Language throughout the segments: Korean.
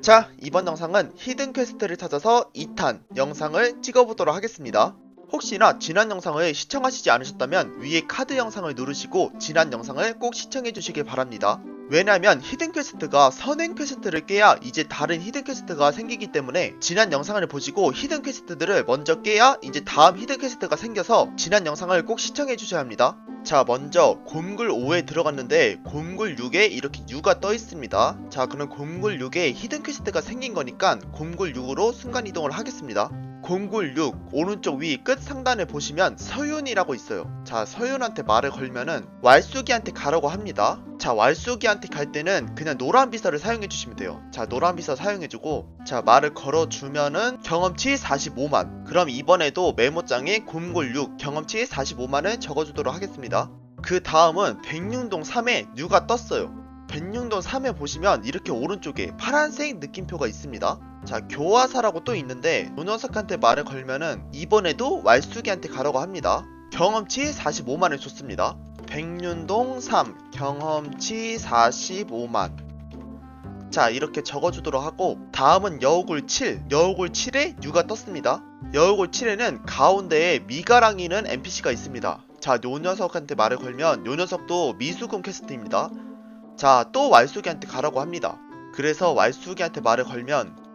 자, 이번 영상은 히든 퀘스트를 찾아서 2탄 영상을 찍어보도록 하겠습니다. 혹시나 지난 영상을 시청하시지 않으셨다면 위에 카드 영상을 누르시고 지난 영상을 꼭 시청해 주시길 바랍니다. 왜냐면 히든 퀘스트가 선행 퀘스트를 깨야 이제 다른 히든 퀘스트가 생기기 때문에 지난 영상을 보시고 히든 퀘스트들을 먼저 깨야 이제 다음 히든 퀘스트가 생겨서 지난 영상을 꼭 시청해 주셔야 합니다. 자 먼저 곰굴 5에 들어갔는데 곰굴 6에 이렇게 U가 떠 있습니다 자 그럼 곰굴 6에 히든 퀘스트가 생긴 거니까 곰굴 6으로 순간이동을 하겠습니다 곰굴 6 오른쪽 위 끝 상단에 보시면 서윤이라고 있어요. 자 서윤한테 말을 걸면은 왈수기한테 가라고 합니다. 자 왈수기한테 갈 때는 그냥 노란 비서를 사용해 주시면 돼요. 자 노란 비서 사용해 주고 자 말을 걸어 주면은 경험치 45만. 그럼 이번에도 메모장에 곰골 6 경험치 45만을 적어 주도록 하겠습니다. 그 다음은 백륜동 3에 뉴가 떴어요. 백륜동 3에 보시면 이렇게 오른쪽에 파란색 느낌표가 있습니다 자 교화사라고 또 있는데 요 녀석한테 말을 걸면은 이번에도 왈수기한테 가라고 합니다. 경험치 45만을 줬습니다. 백륜동 3 경험치 45만. 자 이렇게 적어주도록 하고 다음은 여우굴 7 여우굴 7에 뉴가 떴습니다. 여우굴 7에는 가운데에 미가랑이는 NPC가 있습니다. 자요 녀석한테 말을 걸면 요 녀석도 미수금 퀘스트입니다. 자 또 왈수기한테 가라고 합니다. 그래서 왈수기한테 말을 걸면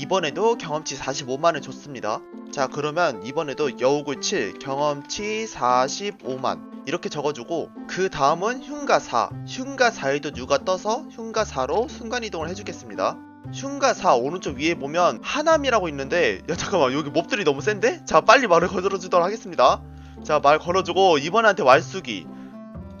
이번에도 경험치 45만을 줬습니다. 자 그러면 이번에도 여우굴 7 경험치 45만 이렇게 적어주고 그 다음은 흉가 4 흉가 4에도 뉴가 떠서 흉가 4로 순간이동을 해주겠습니다. 흉가 4 오른쪽 위에 보면 하남이라고 있는데 야 잠깐만 여기 몹들이 너무 센데? 자 빨리 말을 걸어주도록 하겠습니다. 자 말 걸어주고 이번한테 왈수기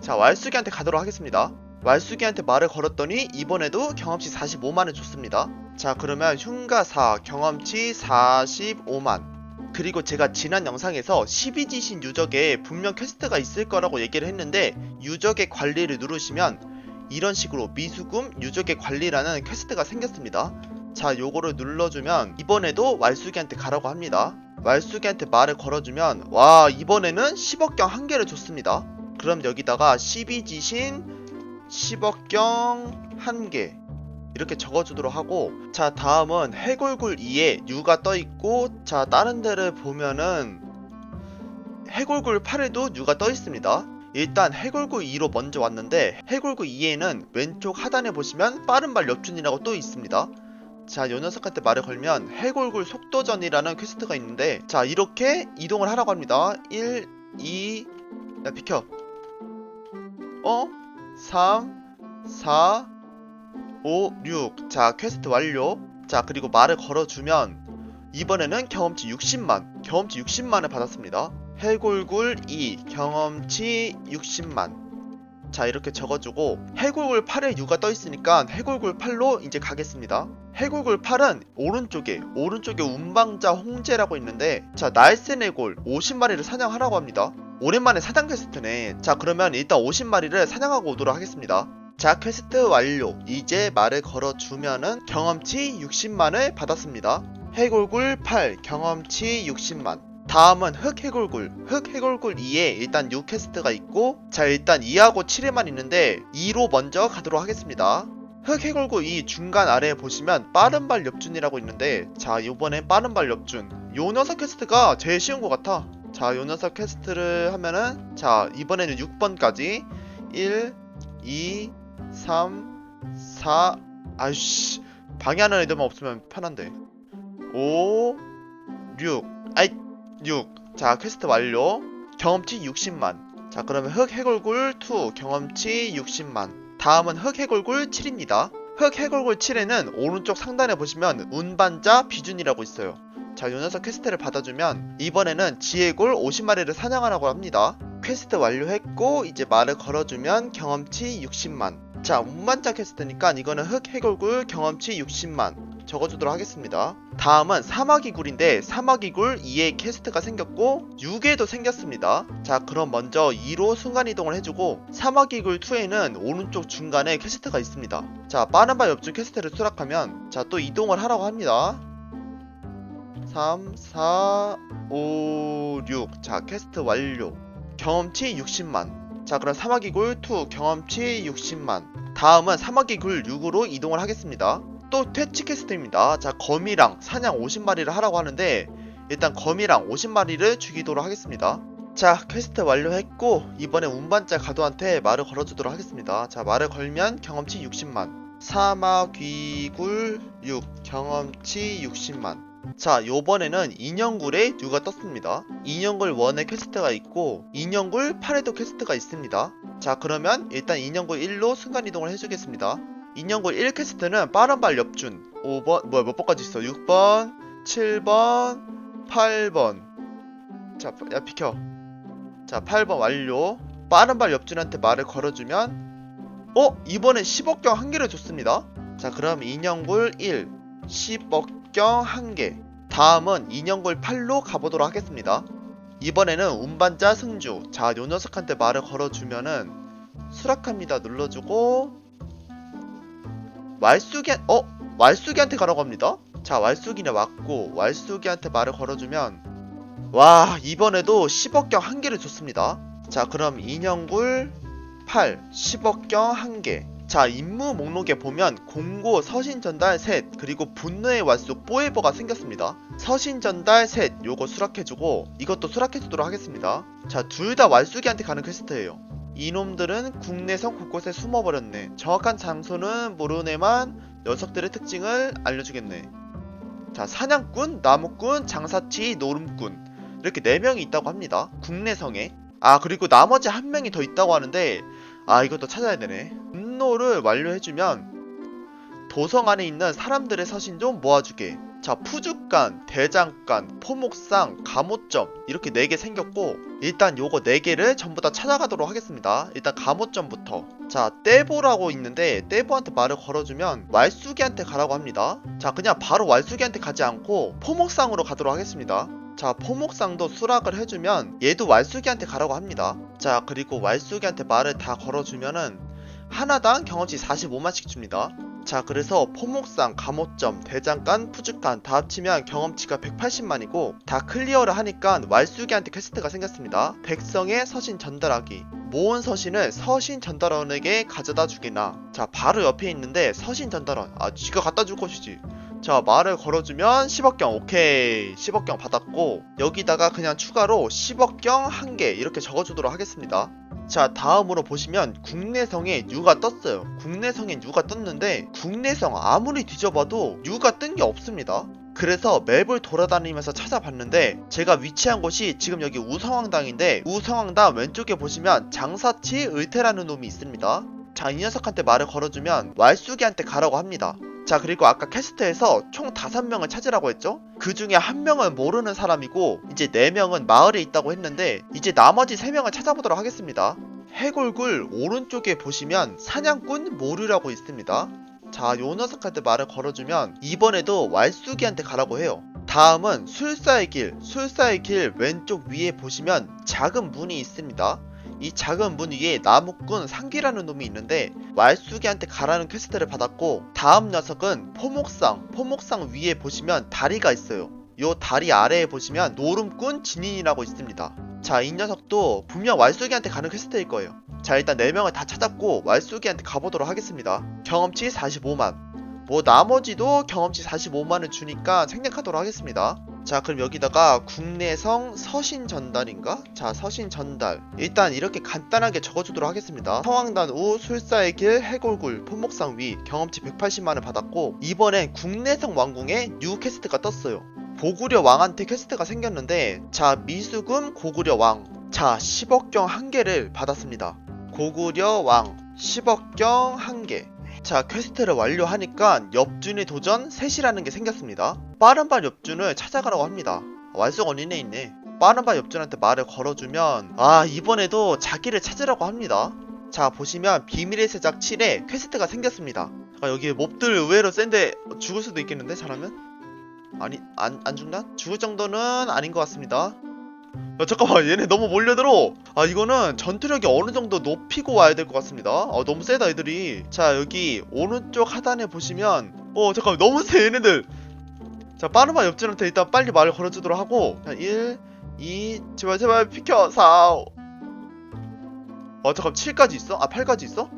자 왈수기한테 가도록 하겠습니다 왈수기한테 말을 걸었더니 이번에도 경험치 45만을 줬습니다. 자 그러면 흉가 4 경험치 45만. 그리고 제가 지난 영상에서 12지신 유적에 분명 퀘스트가 있을 거라고 얘기를 했는데 유적의 관리를 누르시면 이런 식으로 미수금 유적의 관리라는 퀘스트가 생겼습니다. 자 요거를 눌러주면 이번에도 왈수기한테 가라고 합니다. 왈수기한테 말을 걸어주면 와 이번에는 10억경 한 개를 줬습니다. 그럼 여기다가 12지신 10억경 한 개 이렇게 적어주도록 하고 자 다음은 해골굴 2에 뉴가 떠있고 자 다른 데를 보면은 해골굴 8에도 뉴가 떠있습니다 일단 해골굴 2로 먼저 왔는데 해골굴 2에는 왼쪽 하단에 보시면 빠른 발 엽준이라고 또 있습니다 자, 요 녀석한테 말을 걸면 해골굴 속도전이라는 퀘스트가 있는데 자, 이렇게 이동을 하라고 합니다. 1, 2, 야, 비켜. 어? 3, 4, 5, 6. 자, 퀘스트 완료. 자, 그리고 말을 걸어주면 이번에는 경험치 60만, 경험치 60만을 받았습니다. 해골굴 2, 경험치 60만. 자, 이렇게 적어주고 해골굴 8에 6가 떠있으니까 해골굴 8로 이제 가겠습니다. 해골굴 8은 오른쪽에, 오른쪽에 운방자 홍제라고 있는데 자, 날쌘 해골 50마리를 사냥하라고 합니다. 오랜만에 사냥 퀘스트네. 자, 그러면 일단 50마리를 사냥하고 오도록 하겠습니다. 자 퀘스트 완료. 이제 말을 걸어주면은 경험치 60만을 받았습니다. 해골굴 8 경험치 60만. 다음은 흑해골굴. 흑해골굴 2에 일단 6 퀘스트가 있고 자 일단 2하고 7에만 있는데 2로 먼저 가도록 하겠습니다. 흑해골굴 2 중간 아래에 보시면 빠른 발 엽준이라고 있는데 자 요번엔 빠른 발 엽준. 요 녀석 퀘스트가 제일 쉬운 것 같아 자 요 녀석 퀘스트를 하면은 자 이번에는 6번까지. 1 2 3, 4, 아이씨. 방해하는 애들만 없으면 편한데. 5, 6, 아이 6. 자 퀘스트 완료. 경험치 60만. 자 그러면 흑 해골굴 2 경험치 60만. 다음은 흑 해골굴 7입니다. 흑 해골굴 7에는 오른쪽 상단에 보시면 운반자 비준이라고 있어요 자 요 녀석 퀘스트를 받아주면 이번에는 지혜골 50마리를 사냥하라고 합니다. 퀘스트 완료했고 이제 말을 걸어주면 경험치 60만. 자 운반자 퀘스트니까 이거는 흑 해골굴 경험치 60만 적어주도록 하겠습니다. 다음은 사마귀굴인데 사마귀굴 2에 퀘스트가 생겼고 6에도 생겼습니다. 자 그럼 먼저 2로 순간이동을 해주고 사마귀굴 2에는 오른쪽 중간에 퀘스트가 있습니다. 자 빠른 발 옆줄 퀘스트를 수락하면 자 또 이동을 하라고 합니다 3, 4, 5, 6. 자, 퀘스트 완료. 경험치 60만. 자, 그럼 사마귀 굴 2 경험치 60만. 다음은 사마귀 굴 6으로 이동을 하겠습니다. 또 퇴치 퀘스트입니다. 자, 거미랑 사냥 50마리를 하라고 하는데 일단 거미랑 50마리를 죽이도록 하겠습니다. 자, 퀘스트 완료했고 이번에 운반자 가도한테 말을 걸어주도록 하겠습니다. 자, 말을 걸면 경험치 60만. 사마 귀굴 6 경험치 60만. 자, 요번에는 인형굴에 뉴가 떴습니다. 인형굴 1에 퀘스트가 있고 인형굴 8에도 퀘스트가 있습니다. 자, 그러면 일단 인형굴 1로 순간이동을 해주겠습니다. 인형굴 1 퀘스트는 빠른 발 엽준. 5번 뭐야 몇 번까지 있어? 6번 7번 8번. 자야 비켜. 자 8번 완료. 빠른 발 엽준한테 말을 걸어주면 어? 이번엔 10억경 한 개를 줬습니다. 자 그럼 인형굴 1 10억 경 한개 다음은 인형굴 8로 가보도록 하겠습니다 이번에는 운반자 승주 자 요 녀석한테 말을 걸어주면은 수락합니다 눌러주고 왈수기 어 왈수기한테 가라고 합니다. 자 왈수기는 왔고 왈수기한테 말을 걸어주면 와 이번에도 10억경 한 개를 줬습니다. 자 그럼 인형굴 8 10억경 한 개. 자 임무 목록에 보면 공고 서신 전달 셋 그리고 분노의 왈수 뽀에버가 생겼습니다. 서신 전달 셋 요거 수락해주고 이것도 수락해주도록 하겠습니다. 자 둘다 왈수기한테 가는 퀘스트예요. 이놈들은 국내선 곳곳에 숨어버렸네. 정확한 장소는 모르네만 녀석들의 특징을 알려주겠네. 자, 사냥꾼, 나무꾼, 장사치, 노름꾼. 이렇게 4명이 있다고 합니다. 국내성에. 아, 그리고 나머지 한 명이 더 있다고 하는데, 아, 이것도 찾아야 되네. 분노를 완료해주면, 도성 안에 있는 사람들의 서신 좀 모아주게. 자, 푸주간, 대장간, 포목상, 감호점 이렇게 4개 생겼고 일단 요거 4개를 전부 다 찾아가도록 하겠습니다. 일단 감호점부터 자, 떼보라고 있는데 떼보한테 말을 걸어주면 왈수기한테 가라고 합니다. 자, 그냥 바로 왈수기한테 가지 않고 포목상으로 가도록 하겠습니다. 자, 포목상도 수락을 해주면 얘도 왈수기한테 가라고 합니다. 자, 그리고 왈수기한테 말을 다 걸어주면은 하나당 경험치 45만씩 줍니다. 자 그래서 포목상, 감호점, 대장간, 푸주간 다 합치면 경험치가 180만이고 다 클리어를 하니까 왈수기한테 퀘스트가 생겼습니다. 백성의 서신 전달하기. 모은 서신을 서신 전달원에게 가져다 주기나. 자 바로 옆에 있는데 서신 전달원. 아 지가 갖다 줄 것이지. 자 말을 걸어주면 10억경. 오케이. 10억경 받았고 여기다가 그냥 추가로 10억경 한 개 이렇게 적어주도록 하겠습니다 자 다음으로 보시면 국내성에 뉴가 떴어요. 국내성에 뉴가 떴는데 국내성 아무리 뒤져봐도 뉴가 뜬 게 없습니다. 그래서 맵을 돌아다니면서 찾아봤는데 제가 위치한 곳이 지금 여기 우성황당인데 우성황당 왼쪽에 보시면 장사치 을태라는 놈이 있습니다. 자 이 녀석한테 말을 걸어주면 왈수기한테 가라고 합니다 자 그리고 아까 캐스트에서 총 5명을 찾으라고 했죠? 그 중에 한 명은 모르는 사람이고 이제 4명은 마을에 있다고 했는데 이제 나머지 3명을 찾아보도록 하겠습니다. 해골굴 오른쪽에 보시면 사냥꾼 모류라고 있습니다. 자 요 녀석한테 말을 걸어주면 이번에도 왈수기한테 가라고 해요. 다음은 술사의 길 술사의 길 왼쪽 위에 보시면 작은 문이 있습니다 이 작은 문 위에 나무꾼 상기라는 놈이 있는데 왈수기한테 가라는 퀘스트를 받았고 다음 녀석은 포목상 포목상 위에 보시면 다리가 있어요. 요 다리 아래에 보시면 노름꾼 진인이라고 있습니다. 자 이 녀석도 분명 왈수기한테 가는 퀘스트일 거예요. 자 일단 4명을 다 찾았고 왈수기한테 가보도록 하겠습니다. 경험치 45만. 뭐 나머지도 경험치 45만을 주니까 생략하도록 하겠습니다 자 그럼 여기다가 국내성 서신 전달인가? 자 서신 전달. 일단 이렇게 간단하게 적어주도록 하겠습니다. 성황단 우 술사의 길 해골굴 포목상 위 경험치 180만을 받았고 이번엔 국내성 왕궁에 뉴 퀘스트가 떴어요. 고구려 왕한테 퀘스트가 생겼는데 자 미수금 고구려 왕 자 10억경 한 개를 받았습니다. 고구려 왕 10억경 한 개 자 퀘스트를 완료하니까 엽준의 도전 셋이라는 게 생겼습니다. 빠른발 엽준을 찾아가라고 합니다. 왈속 언니네 있네. 빠른발 엽준한테 말을 걸어주면 아 이번에도 자기를 찾으라고 합니다. 자 보시면 비밀의 세작 7에 퀘스트가 생겼습니다. 아 여기 몹들 의외로 센데 죽을 수도 있겠는데 잘하면? 아니 안, 안 죽나? 죽을 정도는 아닌 것 같습니다 야, 잠깐만 얘네 너무 몰려들어. 아 이거는 전투력이 어느 정도 높이고 와야 될 것 같습니다. 아 너무 세다 애들이. 자 여기 오른쪽 하단에 보시면 어 잠깐만 너무 세 얘네들. 자 빠르마 옆진한테 일단 빨리 말을 걸어주도록 하고 자 1, 2 제발 제발 비켜 4어 잠깐 7까지 있어? 아 8까지 있어?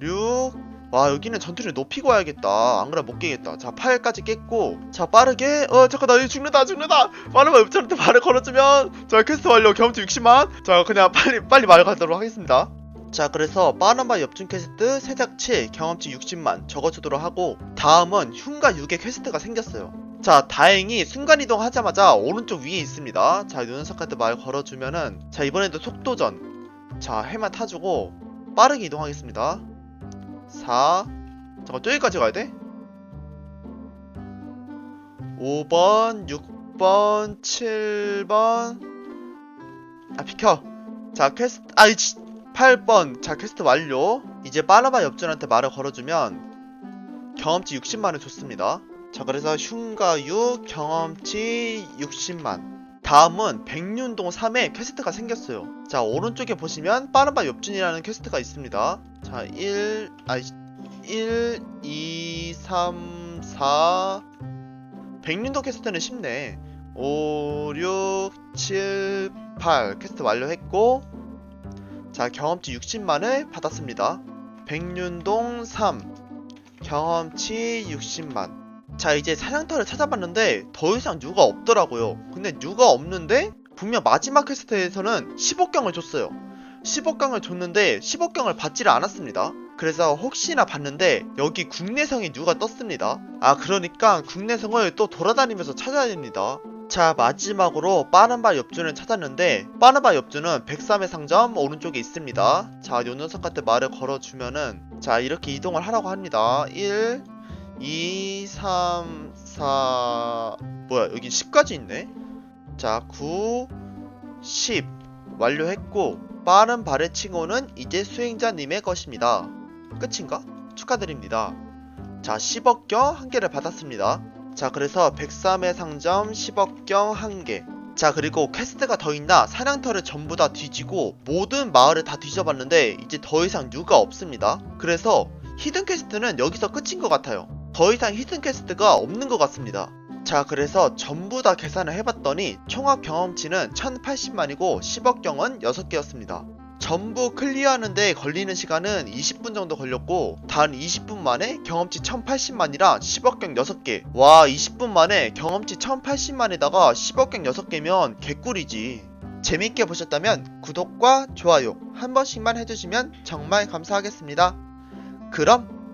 6 와 여기는 전투를 높이고 와야겠다. 안 그러면 못 깨겠다. 자 8까지 깼고. 자 빠르게. 어 잠깐 나 이거 죽는다 죽는다. 빠르면 읍전한테 말을 걸어주면. 자 퀘스트 완료. 경험치 60만. 자 그냥 빨리 빨리 말 가도록 하겠습니다. 자 그래서 빠른바 엽준 퀘스트 세작치 경험치 60만 적어주도록 하고 다음은 흉가 6의 퀘스트가 생겼어요. 자 다행히 순간이동 하자마자 오른쪽 위에 있습니다. 자 카드 말 걸어주면은 자 이번에도 속도전. 자 해만 타주고 빠르게 이동하겠습니다 4 잠깐 저기까지 가야 돼? 5번 6번 7번. 아 비켜. 자 퀘스트 아이 8번. 자 퀘스트 완료. 이제 빠르바 엽준한테 말을 걸어주면 경험치 60만을 줬습니다. 자 그래서 흉가유 경험치 60만 다음은 백륜동 3에 퀘스트가 생겼어요. 자 오른쪽에 보시면 빠른바 엽준이라는 퀘스트가 있습니다. 자 1, 아 1, 2, 3, 4 백륜동 퀘스트는 쉽네. 5, 6, 7, 8 퀘스트 완료했고 자 경험치 60만을 받았습니다. 백륜동 3 경험치 60만 자 이제 사냥터를 찾아봤는데 더 이상 뉴가 없더라고요. 근데 뉴가 없는데 분명 마지막 퀘스트에서는 15경을 줬어요. 15경을 줬는데 15경을 받지를 않았습니다. 그래서 혹시나 봤는데 여기 국내성의 뉴가 떴습니다. 아 그러니까 국내성을 또 돌아다니면서 찾아야 됩니다. 자 마지막으로 빠른바 엽준을 찾았는데 빠른바 엽준은 103의 상점 오른쪽에 있습니다. 자 요 녀석한테 말을 걸어주면은 자 이렇게 이동을 하라고 합니다. 1 2 3 4 뭐야 여기 10까지 있네? 자 9 10 완료했고 빠른 발의 칭호는 이제 수행자님의 것입니다. 끝인가? 축하드립니다. 자 10억경 한 개를 받았습니다. 자 그래서 103의 상점 10억경 한개. 자 그리고 퀘스트가 더 있나? 사냥터를 전부 다 뒤지고 모든 마을을 다 뒤져봤는데 이제 더 이상 뉴가 없습니다. 그래서 히든 퀘스트는 여기서 끝인 것 같아요 더 이상 히든 퀘스트가 없는 것 같습니다. 자 그래서 전부 다 계산을 해봤더니 총합 경험치는 1080만이고 10억경은 6개였습니다. 전부 클리어하는데 걸리는 시간은 20분 정도 걸렸고 단 20분 만에 경험치 1080만이라 10억경 6개. 와 20분 만에 경험치 1080만에다가 10억경 6개면 개꿀이지. 재밌게 보셨다면 구독과 좋아요 한 번씩만 해주시면 정말 감사하겠습니다. 그럼